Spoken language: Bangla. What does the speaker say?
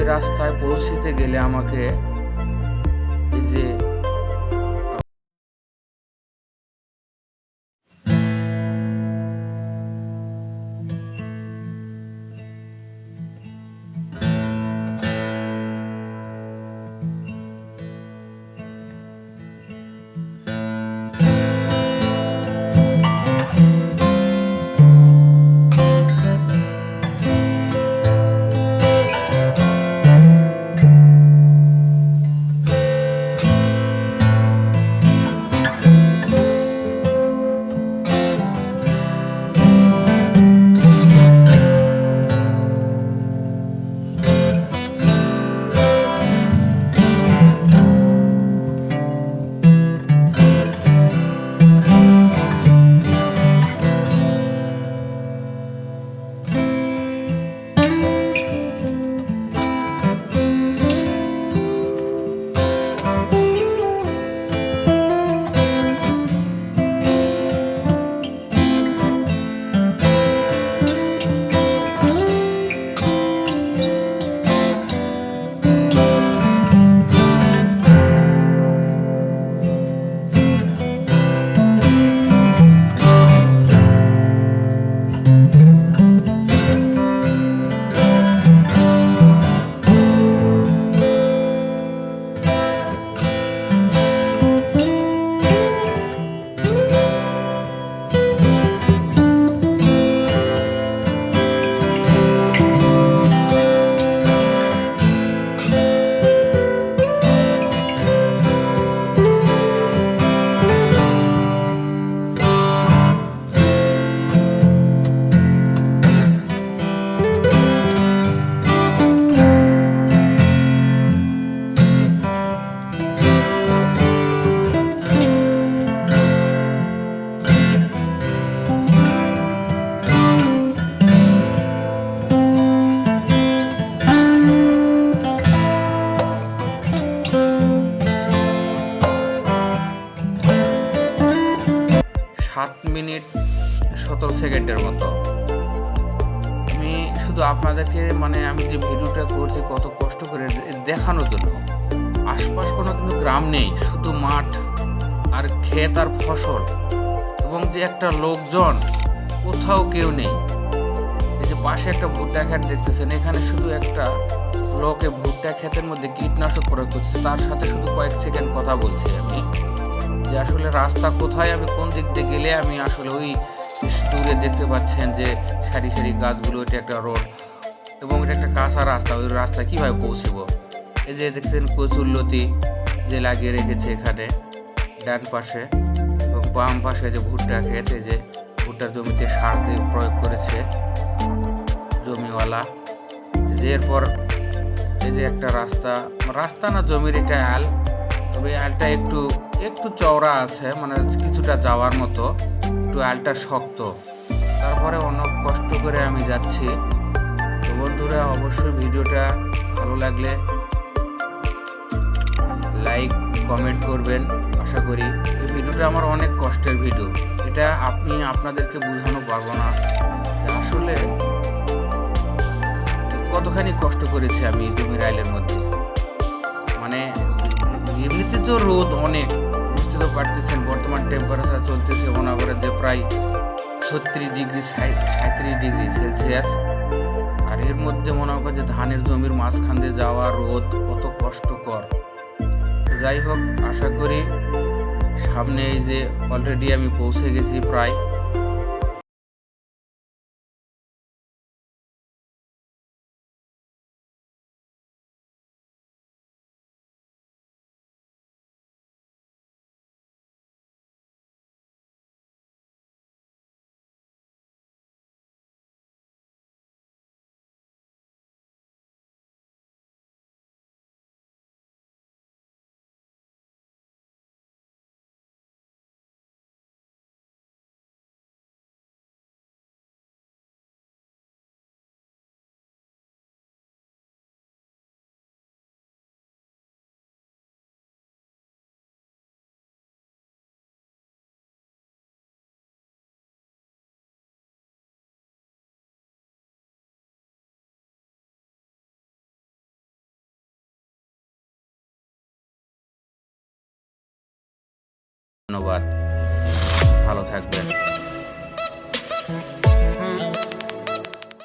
ওই রাস্তায় পৌঁছিতে গেলে আমাকে এই যে সতেরো সেকেন্ডের মতো। আমি শুধু আপনাদেরকে মানে আমি যে ভিডিওটা করছি, কত কষ্ট করে দেখানোর জন্য। আশপাশ কোনো কিন্তু গ্রাম নেই, শুধু মাঠ আর ক্ষেত আর ফসল। এবং যে একটা লোকজন, কোথাও কেউ নেই। এই যে পাশে একটা ভুট্টা ক্ষেত দেখতেছেন, এখানে শুধু একটা লোকে ভুট্টা ক্ষেতের মধ্যে কীটনাশক প্রয়োগ করছে তার সাথে শুধু কয়েক সেকেন্ড কথা বলছি আমি। যে আসলে রাস্তা কোথায়, আমি কোন দিক দিয়ে গেলে আমি আসলে ওই দূরে দেখতে পাচ্ছেন যে সারি সারি গাছগুলো, এটা একটা রোড এবং এটা একটা কাঁচা রাস্তা। ওই রাস্তা কীভাবে পৌঁছবো? এই যে দেখছেন কচুর লতি যে লাগিয়ে রেখেছে এখানে, ডান পাশে এবং বাম পাশে যে ভুট্টা এই যে ভুট্টার জমিতে সার দিয়ে প্রয়োগ করেছে জমিওয়ালা। এরপর এই যে একটা রাস্তা রাস্তা না জমির এটা আল, তবে আলটা একটু একটু চওড়া আছে মানে কিছুটা যাওয়ার মতো, একটু আলটা শক্ত। তারপরে অনেক কষ্ট করে আমি যাচ্ছি। তো বন্ধুরা, অবশ্যই ভিডিওটা ভালো লাগলে লাইক, কমেন্ট করবেন। আশা করি এই ভিডিওটা আমার অনেক কষ্টের ভিডিও। এটা আপনি আপনাদেরকে বোঝানো পারব না। আসলে কতখানি কষ্ট করেছি আমি জমির আইলের মধ্যে। মানে এমনিতে তো রোদ অনেক। পারতেছেন বর্তমান টেম্পারেচার চলতেছে যে প্রায় ছত্রিশ ডিগ্রি সাঁত্রিশ ডিগ্রি সেলসিয়াস। আর এর মধ্যে মনে হয় যে ধানের জমির মাঝখান দিয়ে যাওয়া রোদ কত কষ্টকর। যাই হোক, আশা করি সামনে এই যে অলরেডি আমি পৌঁছে গেছি প্রায়। ধন্যবাদ। ভালো থাকবেন।